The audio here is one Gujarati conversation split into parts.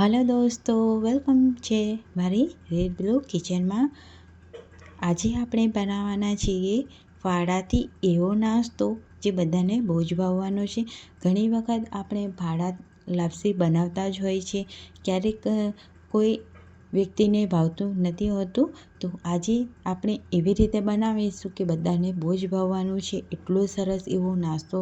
હલો દોસ્તો વેલકમ છે મારી રેડ બ્લુ કિચનમાં આજે આપણે બનાવવાના છીએ ફાળાથી એવો નાસ્તો જે બધાને બહુ જ ભાવવાનો છે. ઘણી વખત આપણે ભાડા લાપસી બનાવતા જ હોય છે. ક્યારેક કોઈ વ્યક્તિને ભાવતું નથી હોતું, તો આજે આપણે એવી રીતે બનાવીશું કે બધાને બહુ જ ભાવવાનું છે. એટલો સરસ એવો નાસ્તો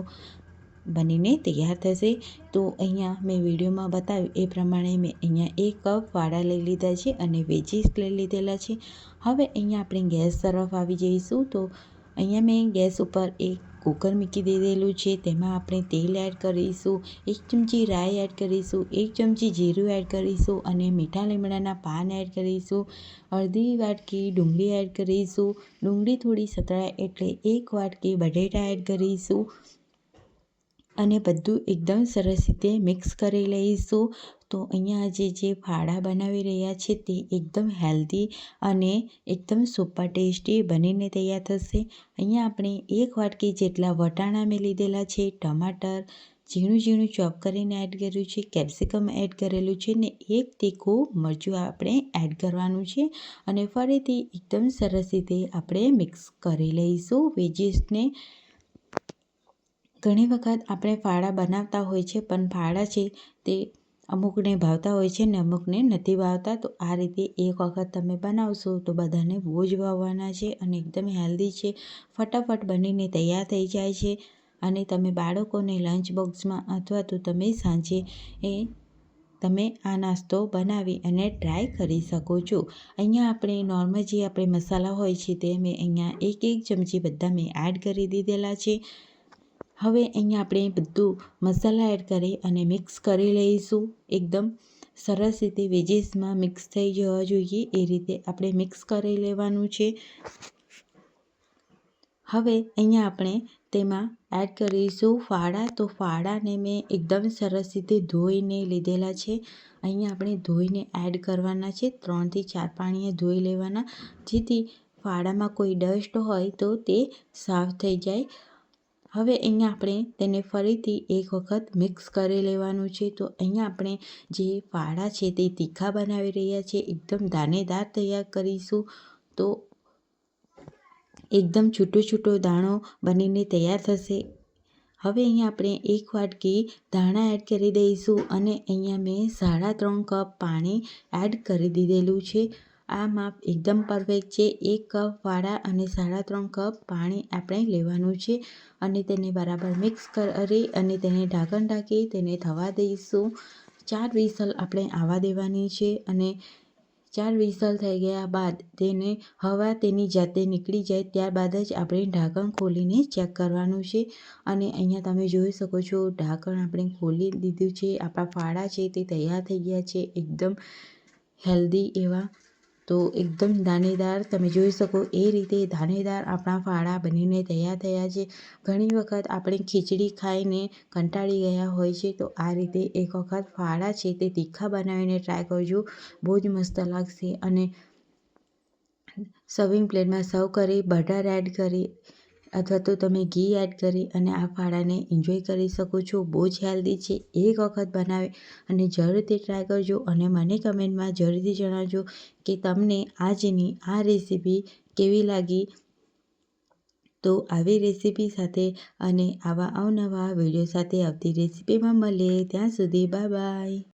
બનીને તૈયાર થશે. તો અહીંયા મેં વિડીયોમાં બતાવ્યું એ પ્રમાણે મેં અહીંયા એક કપ વાડા લઈ લીધા છે અને વેજીસ લઈ લીધેલા છે. હવે અહીંયા આપણે ગેસ તરફ આવી જઈશું. તો અહીંયા મેં ગેસ ઉપર એક કુકર મૂકી દીધેલું છે. તેમાં આપણે તેલ એડ કરીશું, એક ચમચી રાઈ એડ કરીશું, એક ચમચી જીરું એડ કરીશું અને મીઠા લીમડાના પાન એડ કરીશું. અડધી વાટકી ડુંગળી એડ કરીશું. ડુંગળી થોડી સતળાય એટલે એક વાટકી બટેટા એડ કરીશું. અને બધું એકદમ સરસ રીતે મિક્સ કરી લઈશું. તો અહીંયા આજે જે ફાળા બનાવી રહ્યા છે તે એકદમ હેલ્ધી અને એકદમ સુપર ટેસ્ટી બનીને તૈયાર થશે. અહીંયા આપણે એક વાટકી જેટલા વટાણા મેં લીધેલા છે, ટમાટર, ઝીણું ઝીણું ચોપ કરીને એડ કર્યું છે, કેપ્સિકમ એડ કરેલું છે ને એક તીખું મરચું આપણે એડ કરવાનું છે અને ફરીથી એકદમ સરસ રીતે આપણે મિક્સ કરી લઈશું વેજીસને. ઘણી વખત આપણે ફાળા બનાવતા હોય છે, પણ ફાળા છે તે અમુકને ભાવતા હોય છે ને અમુકને નથી ભાવતા. તો આ રીતે એક વખત તમે બનાવશો તો બધાને બહુ જ ભાવવાના છે અને એકદમ હેલ્ધી છે. ફટાફટ બનીને તૈયાર થઈ જાય છે અને તમે બાળકોને લંચ બોક્સમાં અથવા તો તમે સાંજે એ તમે આ નાસ્તો બનાવી અને ટ્રાય કરી શકો છો. અહીંયા આપણે નોર્મલ જે આપણે મસાલા હોય છે તે મેં અહીંયા એક એક ચમચી બધા મેં એડ કરી દીધેલા છે. હવે અહીંયા આપણે બધું મસાલા એડ કરી અને મિક્સ કરી લઈશું. એકદમ સરસ રીતે વેજીસમાં મિક્સ થઈ જવા જોઈએ. એ રીતે આપણે મિક્સ કરી લેવાનું છે. હવે અહીંયા આપણે તેમાં એડ કરીશું ફાળા તો ફાડાને મેં એકદમ સરસ રીતે ધોઈને લીધેલા છે. અહીંયા આપણે ધોઈને એડ કરવાના છે. ત્રણથી ચાર પાણીએ ધોઈ લેવાના. જેથી ફાળામાં કોઈ ડસ્ટ હોય તો તે સાફ થઈ જાય. હવે અહીંયા આપણે તેને ફરીથી એક વખત મિક્સ કરી લેવાનું છે. તો અહીંયા આપણે જે ફાળા છે તે તીખા બનાવી રહ્યા છે. એકદમ દાનેદાર તૈયાર કરીશું. તો એકદમ છૂટો છૂટો દાણો બનીને તૈયાર થશે. હવે અહીંયા આપણે એક વાટકી ધાણા એડ કરી દઈશું અને અહીંયા મેં સાડા ત્રણ કપ પાણી એડ કરી દીધેલું છે. આ માપ એકદમ પરફેક્ટ છે. એક કપ વાળા અને સાડા ત્રણ કપ પાણી આપણે લેવાનું છે અને તેને બરાબર મિક્સ કરી અને તેને ઢાંકણ ઢાંકી તેને થવા દઈશું. ચાર વિસલ આપણે આવવા દેવાની છે અને ચાર વિસલ થઈ ગયા બાદ તેને હવા તેની જાતે નીકળી જાય ત્યારબાદ જ આપણે ઢાંકણ ખોલીને ચેક કરવાનું છે. અને અહીંયા તમે જોઈ શકો છો ઢાંકણ આપણે ખોલી દીધું છે. આપણા ફાળા છે તે તૈયાર થઈ ગયા છે. એકદમ હેલ્ધી એવા તો એકદમ દાણેદાર તમે જોઈ શકો એ રીતે દાણેદાર આપણા ફાળા બનીને તૈયાર થયા છે. ઘણી વખત આપણે ખીચડી ખાઈને કંટાળી ગયા હોય છે તો આ રીતે એક વખત ફાળા છે તે તીખા બનાવીને ટ્રાય કરજો. બહુ જ મસ્ત લાગશે અને સર્વિંગ પ્લેટમાં સર્વ કરી બટર એડ કરી અથવા તો તમે ઘી એડ કરી અને આ ફાળાને એન્જોય કરી શકો છો. બહુ જ હેલ્ધી છે. એક વખત બનાવે અને જરૂરથી ટ્રાય કરજો અને મને કમેન્ટમાં જરૂરથી જણાવજો કે તમને આજની આ રેસીપી કેવી લાગી. તો આવી રેસીપી સાથે અને આવા અવનવા વીડિયો સાથે આવતી રેસીપીમાં મળીએ. ત્યાં સુધી બાય બાય